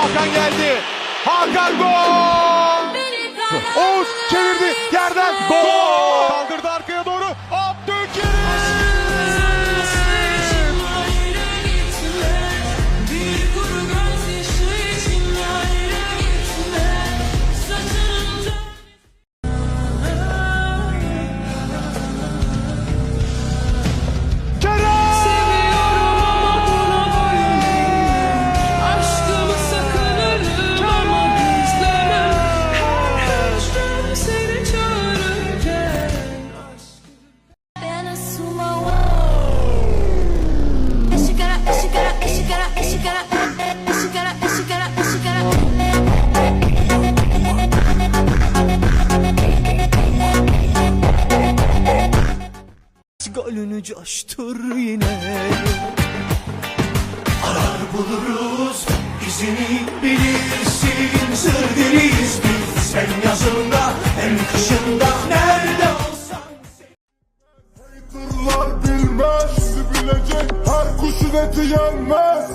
Hakan geldi. Hakan gol! Oğuz çevirdi yerden gol! Coştur yine. Arar buluruz izini bilirsin. Sır biz Sen yazında hem kışında. Nerede olsan Tırlar bilmez Sizi bilecek her kuşun eti yenmez.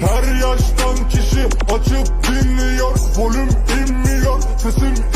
Her yaştan kişi açıp dinliyor Volüm inmiyor sesim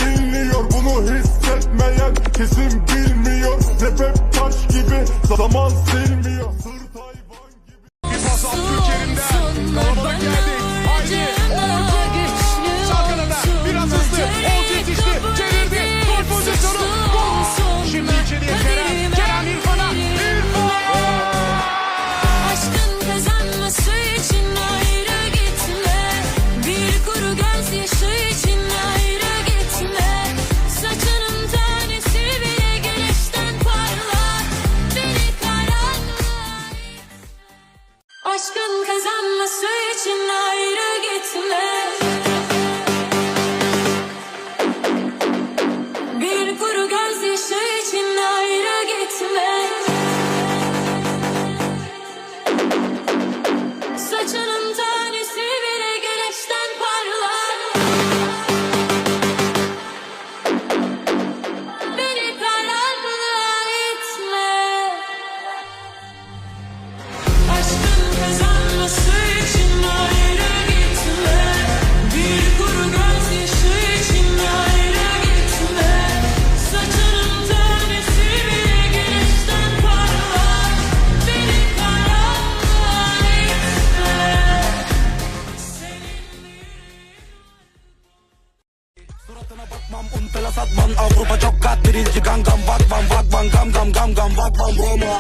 birinci gangam Vakvan vakvan gam gam gam gam Vakvan Roma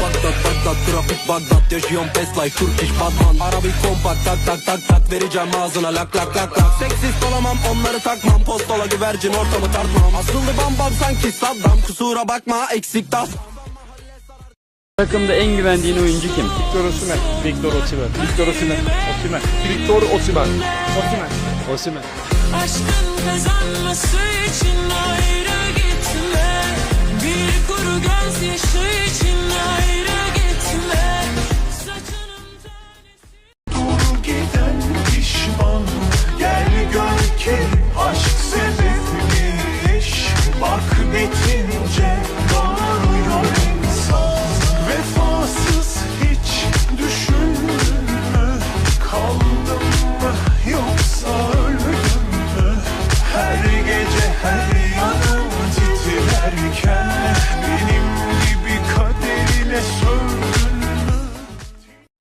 Bagdad Bagdad trafik Bagdad Yaşıyorum fast life Turkish Batman Arabik kompakt tak tak tak tak Vereceğim ağzına lak lak lak lak Seksist olamam onları takmam Postola güvercin ortamı tartmam Asıllı bam bam sanki Saddam Kusura bakma eksik tas Takımda en güvendiğin oyuncu kim? Victor Osimhen. Victor Osimhen. Victor Osimhen. Osimhen. Victor Osimhen. Osimhen. Osimhen. Aşkın kazanması için ayrı gözyaşı için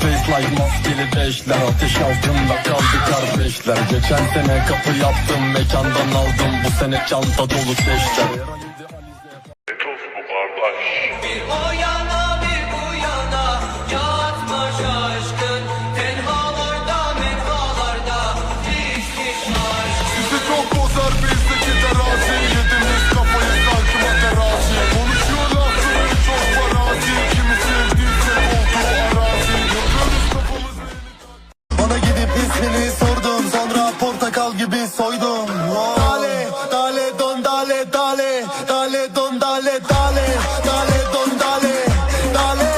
face like maskeli beşler Ateş altında kaldı kardeşler. Geçen sene kapı yaptım mekandan aldım. Bu sene çanta dolu keşler dale, dale don dale, dale, dale don dale, dale,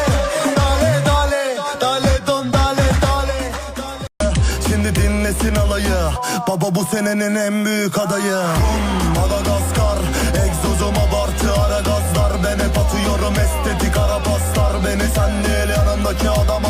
dale dale, dale don dale, dale. Şimdi dinlesin alayı, baba bu senenin en büyük adayı. Rum, Madagaskar, egzozum abartı ara gazlar, ben hep atıyorum estetik ara beni sen değil yanımdaki adama.